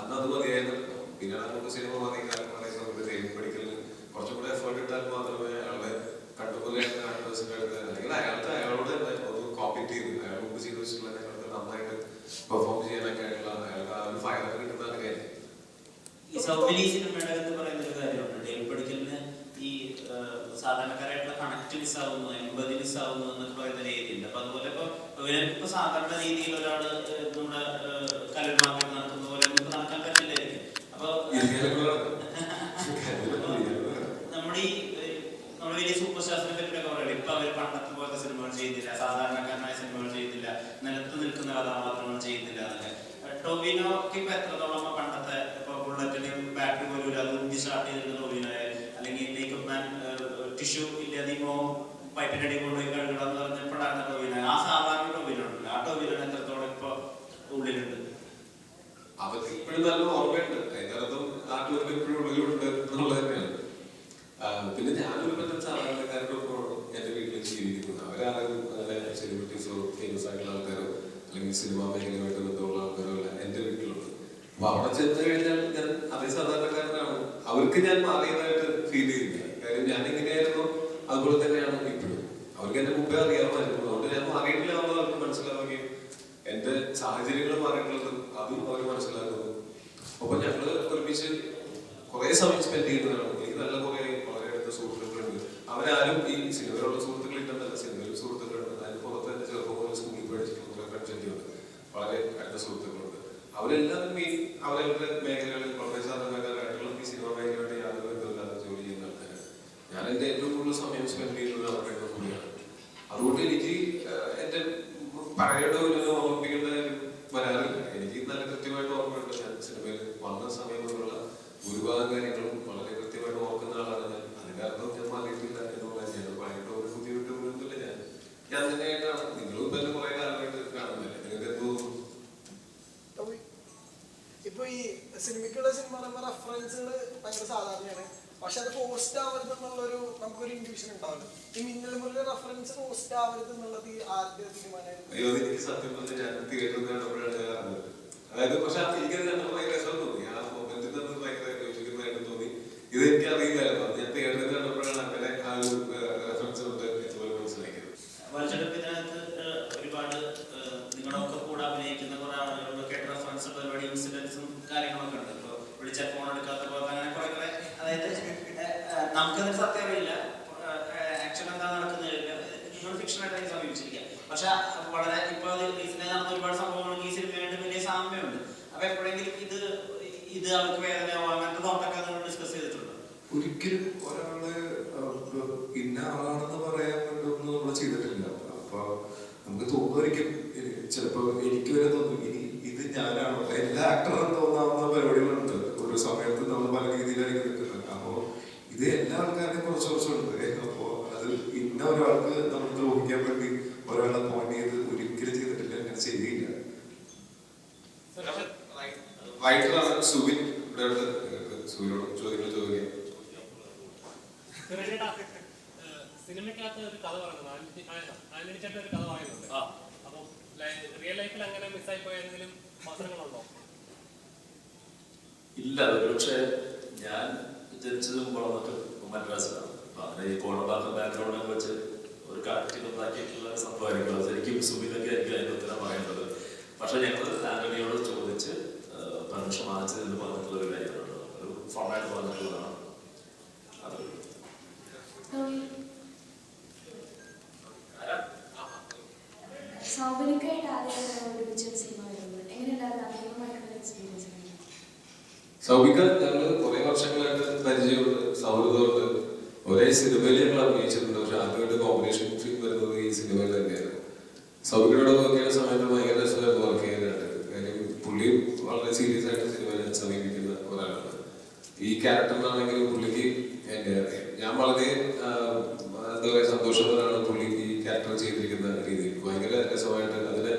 അന്ന് അത് മതിയായിരുന്നു പിന്നെ നമുക്ക് സിനിമ മതി കാലം മതി നമുക്ക് തേടി പഠിക്കലിന് കുറച്ചും കൂടെ എഫേർട്ട് ഇട്ടാൽ മാത്രമേ അയാളെ കണ്ടുപോലെ ആർട്ടിസ്റ്റിന്റെ അടുത്ത് അല്ലെങ്കിൽ അയാൾക്ക് അയാളോട് ഒന്ന് കോമ്പീറ്റ് ചെയ്ത്. അയാൾ മുമ്പ് ചെയ്ത് വെച്ചിട്ടുള്ളതിനകത്ത് നന്നായിട്ട് പെർഫോം ചെയ്യാനൊക്കെ ആയിട്ടുള്ള അയാൾക്ക് ആ ഒരു ഫയർ കിട്ടുന്ന അങ്ങനെയായിരുന്നു ഈ സൗബിനി സിനിമയുടെ എന്ന് പറയുന്ന ഒരു കാര്യമുണ്ട്. ഡേൽ പഠിക്കലിന് ഈ സാധാരണക്കാരായിട്ടുള്ള കണക്ട് മിസ് ആവുന്നു എൺപത് മിസ് ആവുന്നു എന്നൊക്കെ പറയുന്ന രീതിയുണ്ട്. അപ്പൊ അതുപോലെ ഇപ്പൊ സാധാരണ രീതിയിൽ ഒരാൾ ഏഹ്, നമ്മുടെ കലമാർഗം നടത്തുന്ന പോലെ നമുക്ക് നടക്കാൻ പറ്റില്ലായിരിക്കും അപ്പൊ നമ്മുടെ ഈ ഏഹ്, നമ്മുടെ വലിയ സൂപ്പർ പറ്റിയൊക്കെ പറയുന്നത് ഇപ്പൊ അവർ പണ്ടത്തെ പോലത്തെ സിനിമകൾ ചെയ്യുന്നില്ല സാധാരണക്കാരനായ സിനിമകൾ ചെയ്യുന്നില്ല നിലത്ത് നിൽക്കുന്ന കഥാപാത്രങ്ങൾ ചെയ്യുന്നില്ല എന്നൊക്കെ. ടോവിനോക്ക് ഇപ്പൊ എത്രത്തോളം പണ്ടത്തെ ഇപ്പൊ ബുള്ളറ്റിന് ബാറ്ററി പോലും അത് ഉന്തി സ്റ്റാർട്ട് ചെയ്തിരുന്ന ടോവിനോയെ അല്ലെങ്കിൽ മേക്കപ്പ് മാൻ ടിഷ്യൂ ഇല്ലാതെ പൈപ്പിന്റെ പൈപ്പിനടി കൊണ്ടുപോയി കഴുകണം എന്ന് പറഞ്ഞപ്പോഴാണ് ടോവിനോ ആ സാധാരണ ടോവിനോ ഉണ്ടല്ലോ ആ ടോവിനോ എത്രത്തോളം ഇപ്പൊ ഉള്ളിലുണ്ട് അവർക്ക് ഇപ്പോഴും നല്ല ഓർമ്മയുണ്ട് അതിന്റെ അർത്ഥം നാട്ടുകാർക്ക് ഇപ്പോഴും ഉള്ളിലുണ്ട് എന്നുള്ളത് തന്നെയാണ് ആ, പിന്നെ ഞാനൊരു പറ്റം സാധാരണക്കാരുടെ ഒപ്പമാണ് എന്റെ വീട്ടിൽ ജീവിക്കുന്നത് അവരാരും അങ്ങനെ സെലിബ്രിറ്റീസോ ഫേമസ് ആയിട്ടുള്ള ആൾക്കാരോ അല്ലെങ്കിൽ സിനിമാ മേഖലയുമായിട്ട് ബന്ധമുള്ള ആൾക്കാരോ അല്ല എന്റെ വീട്ടിലുള്ളത് അപ്പൊ അവിടെ ചെന്ന് കഴിഞ്ഞാൽ ഞാൻ അതേ അവർക്ക് ഞാൻ മാറിയതായിട്ട് ഫീൽ ചെയ്യുന്നില്ല. കാര്യം ഞാൻ എങ്ങനെയായിരുന്നു അതുപോലെ തന്നെയാണ് ഇപ്പോഴും. അവർക്ക് എന്റെ മുമ്പേ അറിയാമായിരുന്നു. അതുകൊണ്ട് ഞാൻ മാറിയിട്ടില്ല എന്ന് അവർക്ക് മനസ്സിലാവുകയും എന്റെ സാഹചര്യങ്ങൾ മാറിയിട്ടുള്ളത് അതും അവർ മനസ്സിലാക്കുന്നു. അപ്പൊ ഞങ്ങൾ ഒരുമിച്ച് കുറെ സമയം സ്പെൻഡ് ചെയ്യുന്നതാണ് എനിക്ക് നല്ല കുറെ വളരെ അടുത്ത സുഹൃത്തുക്കളുണ്ട്. അവരാരും ഈ സിനിമയിലുള്ള സുഹൃത്തുക്കൾ ഇല്ലെന്നല്ല സിനിമയിൽ സുഹൃത്തുക്കളുണ്ട്. അതിന് പുറത്ത് എന്റെ ചെറുപ്പം സ്കൂളിൽ പഠിച്ചിട്ടുള്ള കുറെ വളരെ അടുത്ത സുഹൃത്തുക്കളുണ്ട്. അവരെല്ലാവരും ഈ അവരവരുടെ മേഖലകളിൽ പ്രൊഫസറുടെ മേഖലകളായിട്ടുള്ള ഈ സിനിമ മേഖലയുടെ യാതൊരു ബന്ധമില്ലാതെ ജോലി ചെയ്യുന്ന ആൾക്കാരാണ്. ഞാൻ എന്റെ ഏറ്റവും കൂടുതൽ സമയം സ്പെൻഡ് ചെയ്യുന്നത് അവരുടെ കൂടിയാണ്. അതുകൊണ്ട് എനിക്ക് എന്റെ പഴയുടെ ഒരു ഓർമ്മിപ്പിക്കേണ്ട കാര്യം വരാറില്ല എനിക്ക് നല്ല കൃത്യമായിട്ട് ഓർമ്മയുണ്ട് ഞാൻ സിനിമയിൽ വന്ന സമയം മുതലുള്ള ഭൂരിഭാഗം കാര്യങ്ങളും വളരെ കൃത്യമായിട്ട് ഓർക്കുന്ന ആളാണ് ഞാൻ അതിന്റെ അർത്ഥം ഞാൻ മാറിയിട്ടില്ല എന്നുള്ള ഞാൻ പഴയുടെ ഒരു പുതിയ വിട്ടൊന്നുമില്ല ഞാൻ ഞാൻ തന്നെയായിട്ടാണ് നിങ്ങളും ഇപ്പൊ എന്നെ കുറെ കാലമായിട്ട് കാണുന്നില്ല നിങ്ങൾക്ക് എന്ത് തോന്നുന്നു അപ്പൊ ഇപ്പൊ ഈ സിനിമയ്ക്കുള്ള സിനിമ റെഫറൻസുകൾ ഭയങ്കര സാധാരണയാണ്. പക്ഷെ അത് പോസ്റ്റ് ആവരുത് എന്നുള്ളൊരു നമുക്കൊരു ഇൻഡ്യൂഷൻ ഉണ്ടാവില്ല ഈ മിന്നൽ മുറിയുടെ റെഫറൻസ് പോസ്റ്റ് ആവരുത് എന്നുള്ളത് ആരുടെ തീരുമാനമായിരുന്നു. അതായത് പക്ഷെ തോന്നി. ഇത് എനിക്ക് അറിയില്ലായിരുന്നു അത് ഞാൻ തിയേറ്ററിൽ കണ്ടപ്പോഴാണ് അങ്ങനെ ആ ഒരു റെഫറൻസ് കൊണ്ട് ഇതുപോലെ മനസ്സിലാക്കിയത് വലച്ചെടുപ്പിനകത്ത് ഒരുപാട് ഏഹ്, നിങ്ങളൊക്കെ കൂടെ അഭിനയിക്കുന്ന കുറെ ആളുകളൊക്കെ റെഫറൻസ് പരിപാടി ഇൻസിഡൻസും കാര്യങ്ങളൊക്കെ ഉണ്ട് ഇപ്പൊ വിളിച്ച ഫോൺ എടുക്കാത്ത പോലെ അങ്ങനെ കുറെ കുറെ അതായത് ഏഹ്, ഏഹ്, നമുക്കതിന് സത്യം അറിയില്ല ആക്ച്വലി എന്താ നടക്കുന്നത് ഫിക്ഷൻ ആയിട്ട് സമീപിച്ചിരിക്കുക പക്ഷെ വളരെ ഇപ്പൊ റീസെന്റ് നടന്ന ഒരുപാട് സംഭവങ്ങൾക്ക് ഈ സിനിമയായിട്ട് വലിയ സാമ്യമുണ്ട് അപ്പൊ എപ്പോഴെങ്കിലും ഇത് ഇത് അവർക്ക് വേദനയാവോ അങ്ങനത്തെ തോട്ടൊക്കെ നിങ്ങൾ ഡിസ്കസ് ചെയ്തിട്ടുണ്ട്? ഒരിക്കലും ഒരാൾ ഇന്ന ആളാണെന്ന് പറയാൻ വേണ്ടൊന്നും നമ്മൾ ചെയ്തിട്ടില്ല. അപ്പൊ നമുക്ക് തോന്നുമായിരിക്കും ചിലപ്പോ എനിക്ക് വരെ തോന്നും ഇനി ഇത് ഞാനാണോ എല്ലാ ആക്ടറും തോന്നാവുന്ന പരിപാടികളുണ്ട്. ഒരു സമയത്ത് നമ്മൾ പല രീതിയിലായിരിക്കും നിൽക്കുന്നത്. അപ്പോ ഇത് എല്ലാ ആൾക്കാരെയും കുറച്ച് കുറച്ചുണ്ട്. അപ്പോ അത് ഇന്ന ഒരാൾക്ക് നമ്മൾ ദ്രോഹിക്കാൻ വേണ്ടി ഒരാളെ പോയിന്റ് ചെയ്ത് ഒരിക്കലും ചെയ്തിട്ടില്ല അങ്ങനെ ചെയ്യില്ല റൈറ്ററാണ് സുവിൻ ഇവിടെ ഉണ്ട് നിങ്ങൾക്ക് സുവിനോട് ചോദ്യങ്ങൾ ചോദിക്കാം സുരേഷേട്ടാ, ഏഹ് സിനിമയ്ക്കകത്ത് ഒരു കഥ പറയുന്നത്. ആന്റണി- ചേട്ടൻ ഒരു കഥ പറയുന്നുണ്ട്. അപ്പം റിയൽ ലൈഫിൽ അങ്ങനെ മിസ്സായി പോയ എന്തെങ്കിലും അവസരങ്ങളുണ്ടോ? ഇല്ല ഒരുപക്ഷെ ഞാൻ ജനിച്ചതും വളർന്നിട്ട് മദ്രാസിലാണ്. അപ്പൊ അങ്ങനെ ഈ വെച്ച് ഒരു കാറ്റിൽ ഉണ്ടാക്കിയിട്ടുള്ള സംഭവമായിരിക്കും. അത് ശരിക്കും സുബിനൊക്കെ ആയിരിക്കും അതിന്റെ ഉത്തരം പറയേണ്ടത്. പക്ഷെ ഞങ്ങൾ ആന്റണിയോട് ചോദിച്ച് പെർമിഷൻ വാങ്ങിച്ചതെന്ന് പറഞ്ഞിട്ടുള്ള ഒരു ഫോണായിട്ട് പറഞ്ഞിട്ടുള്ളതാണ് അത് സൗകര്യമായിട്ട് ആദ്യമായിട്ട് ഒരുമിച്ച സിനിമ വരുന്നത് എങ്ങനെയുണ്ടായിരുന്നു അഭിമുഖമായിട്ടുള്ള എക്സ്പീരിയൻസ് സൗഭിക ഞങ്ങൾ കുറെ വർഷങ്ങളായിട്ട് പരിചയമുണ്ട്. സൗഹൃദമുണ്ട്. ഒരേ സിനിമയിൽ ഞങ്ങൾ അഭിനയിച്ചിട്ടുണ്ട്. പക്ഷെ ആദ്യമായിട്ട് കോമ്പിനേഷൻ ഫിലിം വരുന്നത് ഈ സിനിമയിൽ തന്നെയായിരുന്നു. സൗഭികയോട് വർക്ക് ചെയ്യുന്ന സമയത്ത് ഭയങ്കര രസമായിരുന്നു വർക്ക് ചെയ്യാനായിട്ട്. കാര്യം പുള്ളി വളരെ സീരിയസ് ആയിട്ട് സിനിമയെ സമീപിക്കുന്ന ഒരാളാണ്. ഈ ക്യാരക്ടറിനാണെങ്കിലും പുള്ളിക്ക് എന്റെ ഞാൻ വളരെ എന്താ പറയുക സന്തോഷവാനാണ് പുള്ളി ഈ ക്യാരക്ടർ ചെയ്തിരിക്കുന്ന രീതി ഭയങ്കര രസമായിട്ട് അതിനെ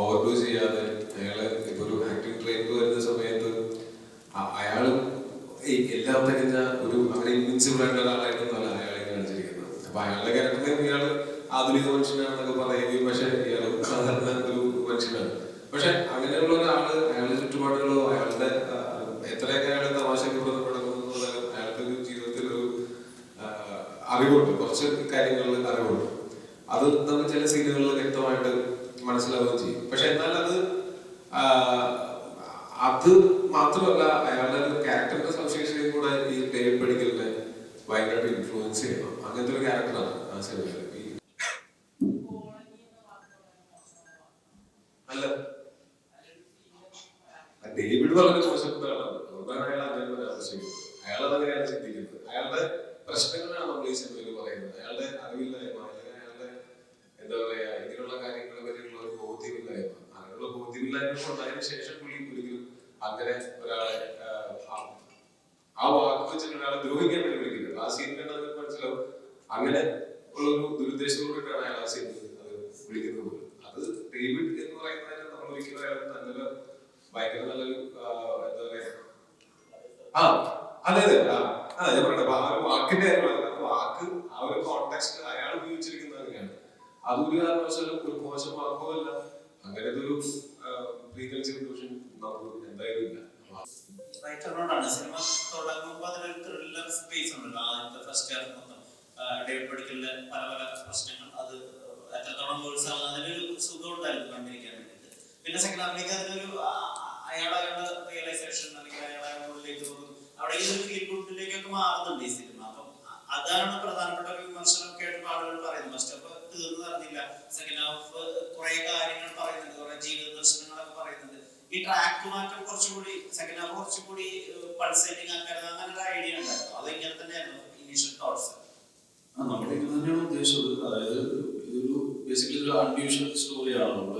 ഓവർഡു ചെയ്യാതെ അയാളെ ഇപ്പൊ ഒരു ആക്ടിങ് മാമൂലിക മനുഷ്യനാണെന്നൊക്കെ പറയുകയും പക്ഷെ ഇയാൾ സാധാരണ ഒരു മനുഷ്യനാണ് പക്ഷെ അങ്ങനെയുള്ള ഒരാൾ അയാളുടെ ചുറ്റുപാടുകളോ അയാളുടെ എത്രയൊക്കെ അയാൾ തമാശക്ക് പ്രധാനപ്പെടുന്നുള്ളതായാലും അയാൾക്ക് ഒരു ജീവിതത്തിൽ ഒരു അറിവുണ്ട്. കുറച്ച് കാര്യങ്ങളിൽ അറിവുണ്ട്. അത് നമ്മൾ ചില സീനുകളിൽ വ്യക്തമായിട്ട് മനസ്സിലാവുകയും ചെയ്യും. പക്ഷെ എന്നാൽ അത് അത് മാത്രമല്ല അയാളുടെ ഒരു ക്യാരക്ടറിന്റെ സവിശേഷതയും കൂടെ ഈ പേര് പഠിക്കലിനെ ഭയങ്കരമായിട്ട് ഇൻഫ്ലുവൻസ് ചെയ്യണം. അങ്ങനത്തെ ഒരു ക്യാരക്ടറാണ് ആ സിനിമയിൽ പറയുന്നത്. അയാളുടെ അറിവില്ലായ്മ അല്ലെങ്കിൽ അയാളുടെ എന്താ പറയാ ഇങ്ങനെയുള്ള കാര്യങ്ങളെ പറ്റിയുള്ള ഒരു ബോധ്യമില്ലായ്മ. അങ്ങനെയുള്ള ബോധ്യമില്ലായ്മ ഉണ്ടായതിനു ശേഷം പുള്ളി ഒരിക്കലും അങ്ങനെ ഒരാളെ ആ, വാക്ക് വെച്ചിട്ട് ഒരാളെ ദ്രോഹിക്കാൻ വേണ്ടി വിളിക്കുന്നത് ആ സീൻ കണ്ടാൽ മനസ്സിലാവും. അങ്ങനെ ഉള്ള ഒരു കൊണ്ടിട്ടാണ് അയാൾ ആ സീൻ അത് വിളിക്കുന്നത്. അത് ഡേവിഡ് എന്ന് പറയുന്നതിന് നമ്മൾ ഒരിക്കലും അയാൾ നല്ലൊരു ഭയങ്കര നല്ലൊരു എന്താ പറയാ ആ അതെ അതെ ആ ഞാൻ ഒരു വാക്കിന്റെ കാര്യമാണ്. വാക്ക് ആ ഒരു കോണ്ടെക്സ്റ്റ് അയാൾ ഉപയോഗിച്ചിരിക്കുന്നത് അങ്ങനെയാണ് അതൊരു കാരണവശാലും ഒരു മോശം വാക്കോ അങ്ങനത്തെ ഒരു നോഷൻ നമുക്ക് എന്തായാലും ഇല്ല. റൈറ്ററിനോടാണ് സിനിമ തുടങ്ങുമ്പോൾ അതിലൊരു ത്രില്ലർ സ്പേസ് ഉണ്ടല്ലോ. ആദ്യത്തെ ഫസ്റ്റ് ഹാഫ് മൊത്തം ഡേവിഡ് പല പല പ്രശ്നങ്ങൾ അത് എത്രത്തോളം ആവുന്ന അതിനൊരു സുഖം ഉണ്ടായിരുന്നു കണ്ടിരിക്കാൻ വേണ്ടിയിട്ട്. പിന്നെ സെക്കൻഡ് ഹാഫിലേക്ക് അതിനൊരു അയാളുടെ റിയലൈസേഷൻ അല്ലെങ്കിൽ അയാളുടെ ഉള്ളിലേക്ക് പോകും. അവിടെ ഈ ഒരു ഫീൽ ഗുഡിലേക്കൊക്കെ മാറുന്നുണ്ട് ഈ സിനിമ. അപ്പം അതാണ് പ്രധാനപ്പെട്ട ഒരു വിമർശനമൊക്കെ ആയിട്ട് ആളുകൾ പറയുന്നത് ഫസ്റ്റ് ഹാഫ് തീർന്നു പറഞ്ഞില്ല സെക്കൻഡ് ഹാഫ് കുറെ കാര്യങ്ങൾ പറയുന്നുണ്ട് കുറെ ജീവിത ദർശനങ്ങളൊക്കെ പറയുന്നുണ്ട് ഈ ട്രാക്ക് മാറ്റം കുറച്ചുകൂടി സെക്കൻഡ് ഹാഫ് കുറച്ചുകൂടി പൾസേറ്റിംഗ് ആക്കാൻ അങ്ങനെ ഐഡിയ ഉണ്ടായിരുന്നു. അത് തന്നെയായിരുന്നു ഇനീഷ്യൽ തോട്ട്സ് നമ്മുടെ ഇത് അതായത് ഇതൊരു ബേസിക്കലി ഒരു അൺയൂഷ്വൽ സ്റ്റോറിയാണ് നമ്മൾ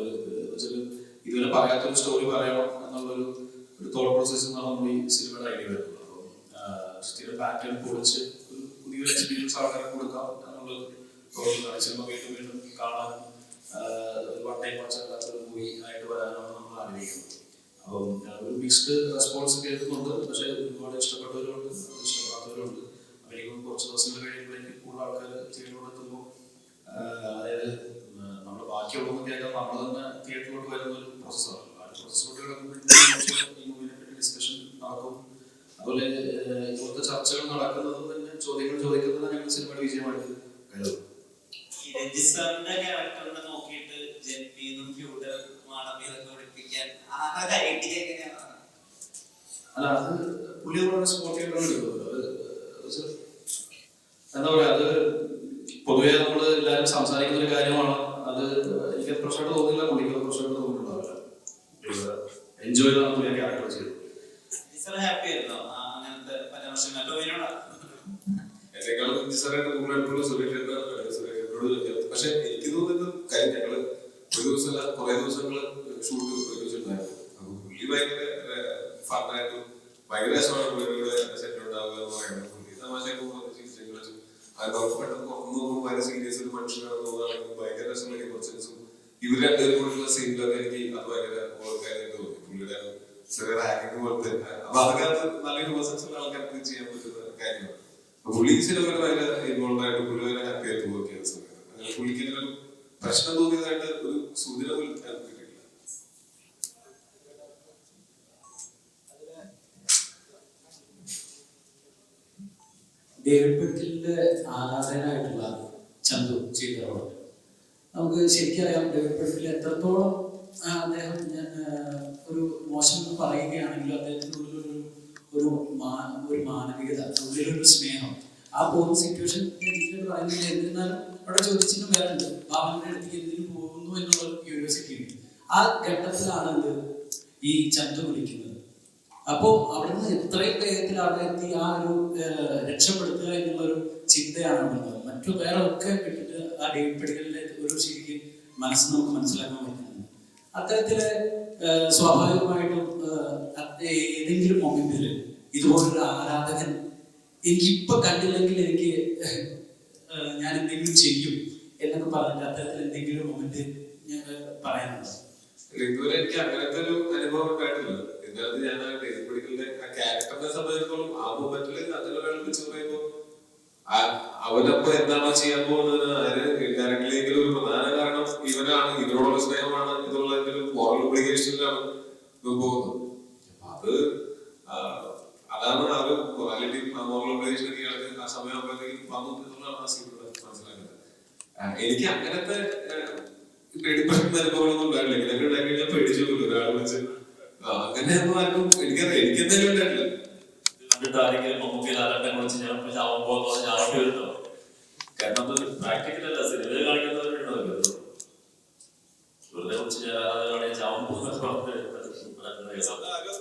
ഇതുവരെ പറയാത്തൊരു സ്റ്റോറി പറയണം എന്നുള്ളൊരു ഒരു തോട്ട് പ്രോസസ് എന്നാണ് നമ്മൾ ഈ സിനിമയുടെ ഐഡിയ വരുന്നത്. അപ്പം സ്ഥിര പാറ്റേൺ പൊളിച്ച് ഒരു എക്സ്പീരിയൻസ് ആൾക്കാർക്ക് കൊടുക്കാം തോന്നുന്നതാണ് സിനിമ വീണ്ടും വീണ്ടും കാണാനും വൺ ടൈം വാച്ച് അല്ലാത്തൊരു മൂവി ആയിട്ട് വരാനാണ് നമ്മൾ ആഗ്രഹിക്കുന്നത്. അപ്പം ഒരു മിക്സ്ഡ് റെസ്പോൺസ് കേൾക്കുന്നുണ്ട് പക്ഷേ ഒരുപാട് ഇഷ്ടപ്പെട്ടവരുണ്ട് ഇഷ്ടപ്പെടാത്തവരുണ്ട്. അപ്പൊ കുറച്ച് ദിവസങ്ങൾ കഴിയുമ്പോഴേക്ക് കൂടുതൽ ആൾക്കാർ തിയേറ്ററിലോട്ട് എത്തുമ്പോൾ അതായത് നമ്മൾ ബാക്കിയുള്ളതൊന്നും കേൾക്കാൻ നമ്മൾ തന്നെ തിയേറ്ററിലോട്ട് വരുന്ന ഒരു പ്രോസസ്സാണ് ആ പ്രോസസ്സിലോട്ട് കിടക്കുമ്പോഴത്തേക്കും ഈ മൂവിനെ പറ്റി ഡിസ്കഷൻ നടക്കും. അതുപോലെ ഇതുപോലത്തെ ചർച്ചകൾ നടക്കുന്നതും തന്നെ ചോദ്യങ്ങൾ ചോദിക്കുന്നത് ഞങ്ങൾ സിനിമയുടെ വിജയമായിട്ട് കരുതും. രജിസ്റ്ററിന്റെ ക്യാരക്ടറിനെ നോക്കിയിട്ട് ജെപ്പിന്നും ഫ്യൂഡർ മാളവിയൊക്കെ അല്ല അത് പുലി എന്താ പറയാ അത് പൊതുവെ നമ്മൾ എല്ലാവരും സംസാരിക്കുന്ന ഒരു കാര്യമാണ്. അത് എനിക്ക് പ്രശ്നമായിട്ട് തോന്നുന്നില്ല പുള്ളിക്ക് പ്രശ്നമായിട്ട് തോന്നിയിട്ടുണ്ടാവില്ല എൻജോയ് ചെയ്താണ് പുള്ളി ക്യാരക്ടർ ചെയ്തത് രജിസ്റ്റർ ഹാപ്പി ആയിരുന്നോ ആ, അങ്ങനത്തെ പരാമർശങ്ങൾ ടോവിനോടാ എന്നെക്കാളും നിസ്സാരമായിട്ട് കൂടുതൽ അടുത്തുള്ള സുരേഷ് എന്നാണ് സുരേഷ് എന്നോട് ചോദിച്ചത് പക്ഷെ എനിക്ക് തോന്നുന്നത് കാര്യം ഞങ്ങൾ ഒരു ദിവസമല്ല കുറെ ദിവസങ്ങൾ ഷൂട്ട് ഒരുമിച്ചിട്ടുണ്ടായിരുന്നു അപ്പൊ പുള്ളി ഭയങ്കര ഫണ്ണായിട്ടും ഭയങ്കര രസമാണ് പുള്ളിയുടെ സെറ്റ് ഉണ്ടാവുക എന്ന് പറയുന്നത്. പുള്ളി തമാശയൊക്കെ ചിരിച്ചൊക്കെ വെച്ചു അത് നമുക്ക് പെട്ടെന്ന് നോക്കുമ്പോൾ ഭയങ്കര സീരിയസ് ഒരു മനുഷ്യനാണെന്ന് തോന്നുകയാണെങ്കിൽ ഭയങ്കര രസമുള്ള ഇവർ രണ്ടുപേരും കൂടിയുള്ള സീനിലൊക്കെ എനിക്ക് അത് ഭയങ്കര ഓർക്കാനായിട്ട് തോന്നി. പുള്ളിയുടെ ചെറിയ റാങ്കിങ് പോലത്തെ. അപ്പൊ അതൊക്കെ അത് നല്ല ഇമോഷൻസ് ഉള്ള ആൾക്കാർക്ക് ചെയ്യാൻ പറ്റുന്ന കാര്യമാണ്. പുള്ളി സിനിമയിൽ ഭയങ്കര ഇൻവോൾവ് ആയിട്ട് പുള്ളി ഭയങ്കര ഹാപ്പി ആയിട്ട് പ്രശ്നം തോന്നിയതായിട്ട് ഒരു സൂചന പോലും ഞാൻ കിട്ടിയിട്ടില്ല ഡേവിഡ് ആരാധകനായിട്ടുള്ള ചന്തു ചെയ്ത നമുക്ക് ശരിക്കറിയാം ഡേവിഡ് എത്രത്തോളം അദ്ദേഹം ഒരു മോശം എന്ന് പറയുകയാണെങ്കിലും അദ്ദേഹത്തിനുള്ളിലൊരു ഒരു ഒരു മാനവികത ഉള്ളിലൊരു സ്നേഹം. ആ പോകുന്ന സിറ്റുവേഷൻ പറയുന്നില്ല. എന്നിരുന്നാലും അവിടെ ചോദിച്ചിട്ടും വരാനുണ്ട് ഭാവനയുടെ അടുത്തേക്ക് എന്തിനു പോകുന്നു എന്നുള്ള ക്യൂരിയോസിറ്റി ആ ഘട്ടത്തിലാണ് ഈ ചന്തു വിളിക്കുന്നത്. അപ്പോ അവിടുന്ന് എത്രയും വേഗത്തിൽ അവിടെ എത്തി ആ ഒരു രക്ഷപ്പെടുത്തുക എന്നുള്ളൊരു ചിന്തയാണ് ഉള്ളത് മറ്റു വേറെ ഒക്കെ വിട്ടിട്ട് ആ ഡേവിഡ് ഒരു ശരിക്കും മനസ്സ് നമുക്ക് മനസ്സിലാക്കാൻ പറ്റുന്നത് അത്തരത്തിൽ സ്വാഭാവികമായിട്ടും ഏതെങ്കിലും മൊമെന്റിൽ ഇതുപോലൊരു ആരാധകൻ എനിക്കിപ്പൊ കണ്ടില്ലെങ്കിൽ എനിക്ക് ഞാൻ എന്തെങ്കിലും ചെയ്യും എന്നൊക്കെ പറഞ്ഞിട്ട് അത്തരത്തിൽ എന്തെങ്കിലും മൊമെന്റ് ഇല്ല, ഇതുവരെ എനിക്ക് അങ്ങനത്തെ ഒരു അനുഭവം ഉണ്ടായിട്ടില്ല. ഇതിനകത്ത് ഞാൻ ഡേവിഡ് ആ ക്യാരക്ടറിനെ സംബന്ധിച്ചിടത്തോളം ആ മൊമെന്റിൽ അങ്ങനെ ഒരാൾ വിളിച്ചു പറയുമ്പോ. ആ- അവനപ്പോ എന്താണോ ചെയ്യാൻ പോകുന്നത്? അതിന് ഇൻഡയറക്ട്ലിയെങ്കിലും ഒരു പ്രധാന കാരണം ഇവനാണ്. ഇവരോടുള്ള സ്നേഹമാണ്. ഒരു മോറൽ ഒബ്ലിഗേഷനിലാണ് ഇവൻ പോകുന്നത്. അത് അതാണ് ആ ഒരു മൊറാലിറ്റി മോറൽ ഒബ്ലിഗേഷൻ ഇയാൾക്ക് ആ സമയം ആകുമ്പോഴത്തേക്കും വന്നു എന്നുള്ളതാണ് ആ മനസ്സിലാക്കുന്നത്. എനിക്ക് അങ്ങനത്തെ പേടിപ്പെടുന്ന അനുഭവങ്ങളൊന്നും ഉണ്ടായില്ല ഇതൊക്കെ ഉണ്ടായി കഴിഞ്ഞാൽ പേടിച്ചു ഒരാൾ വിളിച്ച് ആ, അങ്ങനെയൊന്നും ആർക്കും എനിക്കറിയാം എനിക്ക് എന്തായാലും ഉണ്ടായിട്ടില്ല. കണ്ടിട്ട് ആരെങ്കിലും മമ്മൂക്കി ലാലട്ടെ കുറിച്ച് ഞാൻ പോകുന്ന ചാവേണ്ടി വരുന്നോ കാരണം അത് പ്രാക്ടിക്കൽ അല്ല സിനിമയിൽ കാണിക്കുന്നവരുണ്ടോ വെറുതെ കുറിച്ച് ഞാൻ ആരാധന ചാവാൻ പോകുന്ന അത് ആരും